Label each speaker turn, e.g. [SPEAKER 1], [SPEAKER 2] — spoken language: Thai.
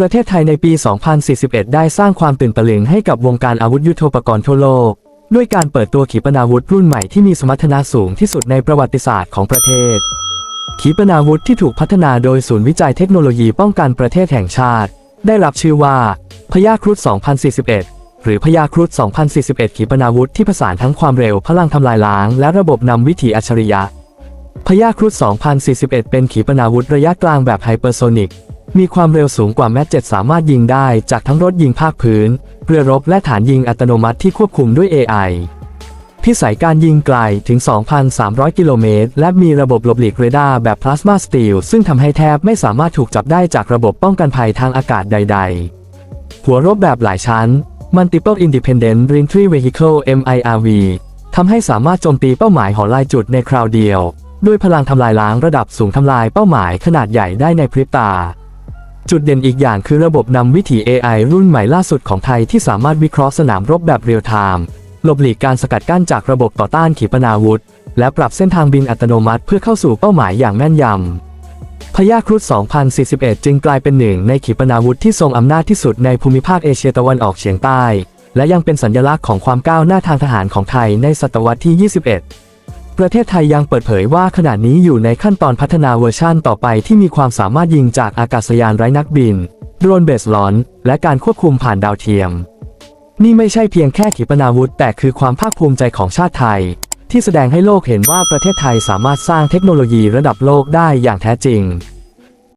[SPEAKER 1] ประเทศไทยในปี 2041 ได้สร้างความตื่นตระหนงให้กับวงการอาวุธยุโทโธปกรณ์ทั่วโลก ด้วยการเปิดตัวขีปนาวุธรุ่นใหม่ที่มีสมรรถนะสูงที่สุดในประวัติศาสตร์ของประเทศ ขีปนาวุธที่ถูกพัฒนาโดยศูนย์วิจัยเทคโนโลยีป้องกันประเทศแห่งชาติ ได้รับชื่อว่าพญาครุฑ2041 หรือพญาครุฑ2041 ขีปนาวุธที่ผสานทั้งความเร็วพลังทำลายล้าง และระบบนำวิถีอัจฉริยะพญาครุฑ2041 เป็นขีปนาวุธระยะกลางแบบไฮเปอร์โซนิก มีความเร็วสูงกว่าแมท7สามารถยิงได้จากทั้งรถยิงภาคพื้น เรือรบและฐานยิงอัตโนมัติที่ควบคุมด้วย AI พิสัยการยิงไกลถึง 2,300 กิโลเมตร และมีระบบหลบหลีกเรดาร์แบบพลาสมาสตีลซึ่งทำให้แทบไม่สามารถถูกจับได้จากระบบป้องกันภัยทางอากาศใด ๆ หัวรบแบบหลายชั้น Multiple Independent Reentry Vehicle MIRV ทำให้สามารถโจมตีเป้าหมายหอลายจุดในคราวเดียว ด้วยพลังทำลายล้างระดับสูงทำลายเป้าหมายขนาดใหญ่ได้ในพริบตา จุดเด่นอีกอย่างคือระบบนำวิถี AI รุ่นใหม่ล่าสุดของไทยที่สามารถวิเคราะห์สนามรบแบบเรียลไทม์หลบหลีกการสกัดกั้นจากระบบต่อต้านขีปนาวุธ และปรับเส้นทางบินอัตโนมัติเพื่อเข้าสู่เป้าหมายอย่างแม่นยำพญาครุฑ2041 จึงกลายเป็นหนึ่งในขีปนาวุธที่ทรงอำนาจที่สุดในภูมิภาคเอเชียตะวันออกเฉียงใต้ และยังเป็นสัญลักษณ์ของความก้าวหน้าทางทหารของไทยในศตวรรษที่ 21 ประเทศไทยยังเปิดเผยว่าขณะนี้อยู่ในขั้นตอนพัฒนาเวอร์ชั่นต่อไปที่มีความสามารถยิงจากอากาศยานไร้นักบิน โดรนเบสลอน และการควบคุมผ่านดาวเทียม นี่ไม่ใช่เพียงแค่ขีปนาวุธ แต่คือความภาคภูมิใจของชาติไทย ที่แสดงให้โลกเห็นว่าประเทศไทยสามารถสร้างเทคโนโลยีระดับโลกได้อย่างแท้จริง